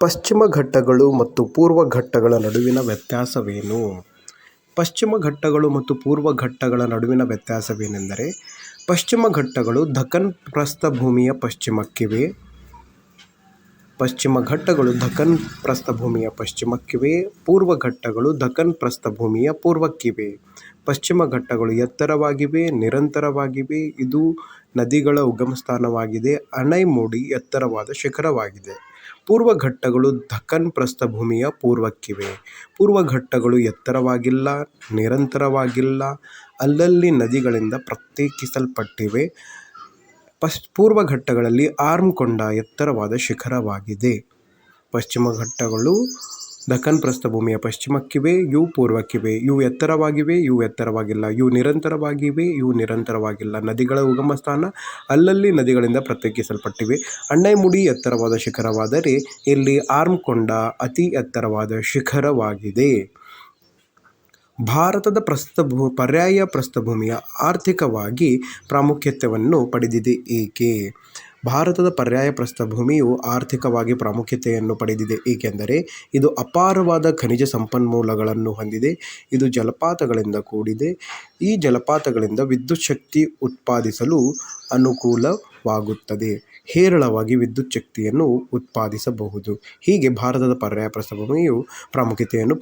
ಪಶ್ಚಿಮ ಘಟ್ಟಗಳು ಮತ್ತು ಪೂರ್ವ ಘಟ್ಟಗಳ ನಡುವಿನ ವ್ಯತ್ಯಾಸವೇನು? ಪಶ್ಚಿಮ ಘಟ್ಟಗಳು ಮತ್ತು ಪೂರ್ವ ಘಟ್ಟಗಳ ನಡುವಿನ ವ್ಯತ್ಯಾಸವೇನೆಂದರೆ, ಪಶ್ಚಿಮ ಘಟ್ಟಗಳು ದಖನ್ ಪ್ರಸ್ಥಭೂಮಿಯ ಪಶ್ಚಿಮಕ್ಕಿವೆ. ಪಶ್ಚಿಮ ಘಟ್ಟಗಳು ದಖನ್ ಪ್ರಸ್ಥಭೂಮಿಯ ಪಶ್ಚಿಮಕ್ಕಿವೆ. ಪೂರ್ವ ಘಟ್ಟಗಳು ದಖನ್ ಪ್ರಸ್ಥಭೂಮಿಯ ಪೂರ್ವಕ್ಕಿವೆ. ಪಶ್ಚಿಮ ಘಟ್ಟಗಳು ಎತ್ತರವಾಗಿವೆ, ನಿರಂತರವಾಗಿವೆ. ಇದು ನದಿಗಳ ಉಗಮಸ್ಥಾನವಾಗಿದೆ. ಅನೈಮುಡಿ ಎತ್ತರವಾದ ಶಿಖರವಾಗಿದೆ. ಪೂರ್ವ ಘಟ್ಟಗಳು ದಖನ್ ಪ್ರಸ್ಥಭೂಮಿಯ ಪೂರ್ವಕ್ಕಿವೆ. ಪೂರ್ವ ಘಟ್ಟಗಳು ಎತ್ತರವಾಗಿಲ್ಲ, ನಿರಂತರವಾಗಿಲ್ಲ. ಅಲ್ಲಲ್ಲಿ ನದಿಗಳಿಂದ ಪ್ರತ್ಯೇಕಿಸಲ್ಪಟ್ಟಿವೆ. ಪಶ್ ಪೂರ್ವ ಘಟ್ಟಗಳಲ್ಲಿ ಆರ್ಮ್ಕೊಂಡ ಎತ್ತರವಾದ ಶಿಖರವಾಗಿದೆ. ಪಶ್ಚಿಮ ಘಟ್ಟಗಳು ದಖನ್ ಪ್ರಸ್ಥಭೂಮಿಯ ಪಶ್ಚಿಮಕ್ಕಿವೆ ಇವು ಪೂರ್ವಕ್ಕಿವೆ ಇವು ಎತ್ತರವಾಗಿವೆ ಇವು ಎತ್ತರವಾಗಿಲ್ಲ ಇವು ನಿರಂತರವಾಗಿವೆ ಇವು ನಿರಂತರವಾಗಿಲ್ಲ. ನದಿಗಳ ಉಗಮ ಸ್ಥಾನ ಅಲ್ಲಲ್ಲಿ ನದಿಗಳಿಂದ ಪ್ರತ್ಯೇಕಿಸಲ್ಪಟ್ಟಿವೆ. ಅಣ್ಣೈಮುಡಿ ಎತ್ತರವಾದ ಶಿಖರವಾದರೆ ಇಲ್ಲಿ ಆರ್ಮ್ಕೊಂಡ ಅತಿ ಎತ್ತರವಾದ ಶಿಖರವಾಗಿದೆ. ಭಾರತದ ಪ್ರಸ್ಥಭೂ, ಪರ್ಯಾಯ ಪ್ರಸ್ಥಭೂಮಿಯ ಆರ್ಥಿಕವಾಗಿ ಪ್ರಾಮುಖ್ಯತೆಯನ್ನು ಪಡೆದಿದೆ ಏಕೆ? ಭಾರತದ ಪರ್ಯಾಯ ಪ್ರಸ್ಥಭೂಮಿಯು ಆರ್ಥಿಕವಾಗಿ ಪ್ರಾಮುಖ್ಯತೆಯನ್ನು ಪಡೆದಿದೆ, ಏಕೆಂದರೆ ಇದು ಅಪಾರವಾದ ಖನಿಜ ಸಂಪನ್ಮೂಲಗಳನ್ನು ಹೊಂದಿದೆ. ಇದು ಜಲಪಾತಗಳಿಂದ ಕೂಡಿದೆ. ಈ ಜಲಪಾತಗಳಿಂದ ವಿದ್ಯುತ್ ಶಕ್ತಿ ಉತ್ಪಾದಿಸಲು ಅನುಕೂಲವಾಗುತ್ತದೆ. ಹೇರಳವಾಗಿ ವಿದ್ಯುತ್ ಶಕ್ತಿಯನ್ನು ಉತ್ಪಾದಿಸಬಹುದು. ಹೀಗೆ ಭಾರತದ ಪರ್ಯಾಯ ಪ್ರಸ್ಥಭೂಮಿಯು ಪ್ರಾಮುಖ್ಯತೆಯನ್ನು